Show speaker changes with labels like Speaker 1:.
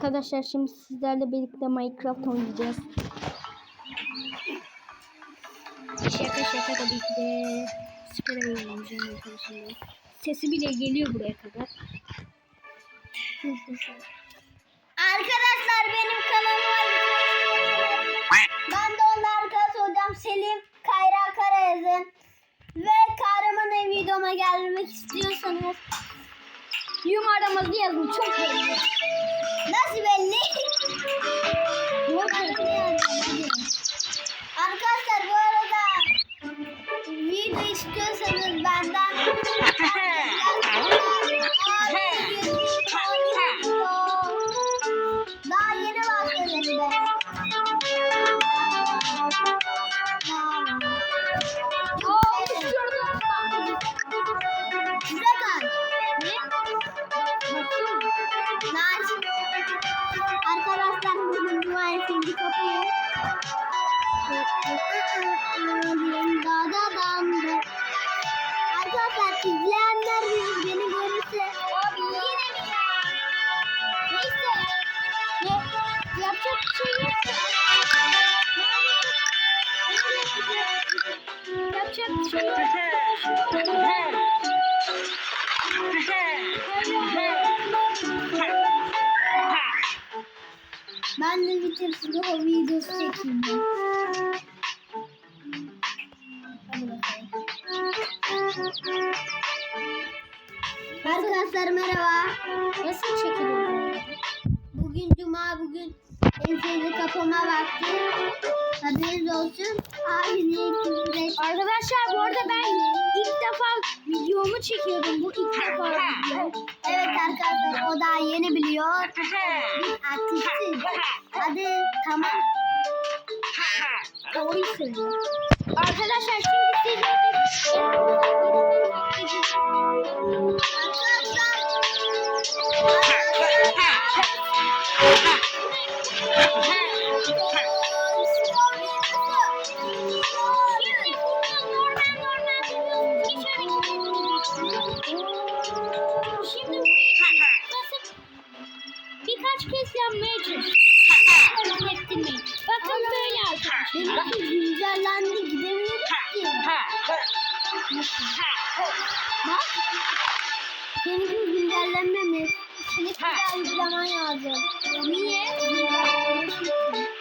Speaker 1: Arkadaşlar şimdi sizlerle birlikte Minecraft oynayacağız. Şaka şaka tabii ki de süper oynayacağım arkadaşlar. Sesi bile geliyor buraya kadar.
Speaker 2: Arkadaşlar benim kanalıma ben de arkadaşı olacağım Selim Kayra Karayazın ve kahraman videoma gelmek istiyorsanız
Speaker 1: Numaramızı yazın çok belli.
Speaker 2: İstiyorsanız benden daha yeni başladım ben. Arkadaşlar bugün cumartesi kapıyı. Dağda damdı. Arkadaşlar izleyenler beni görürse abi yine mi ya? Neyse.
Speaker 1: Ne? Yapacak bir şey yok. Yapacak bir şey yok.
Speaker 2: Ben de bitirsin o videosu çekeyim. Arkadaşlar merhaba.
Speaker 1: Nasıl çekiliyor?
Speaker 2: Bugün cuma bugün evleri kapama vakti. Haberiniz olsun. İkimiz
Speaker 1: Arkadaşlar bu arada ben ilk defa videomu çekiyordum. Bu ilk defa video.
Speaker 2: Evet arkadaşlar o daha yeni biliyor. Biz artistiz. Hadi tamam.
Speaker 1: Doğruyu söylüyor. Arkadaşlar şimdi siz Şimdi çalışın. Ettirmeyin. Bakın böyle arkadaşlar.
Speaker 2: Benimki güncellendi gidemiyoruz ki. Bak. Benimki güncellenmemiş. Şimdi bir daha yüklemen lazım. Niye? Güncellenmemiş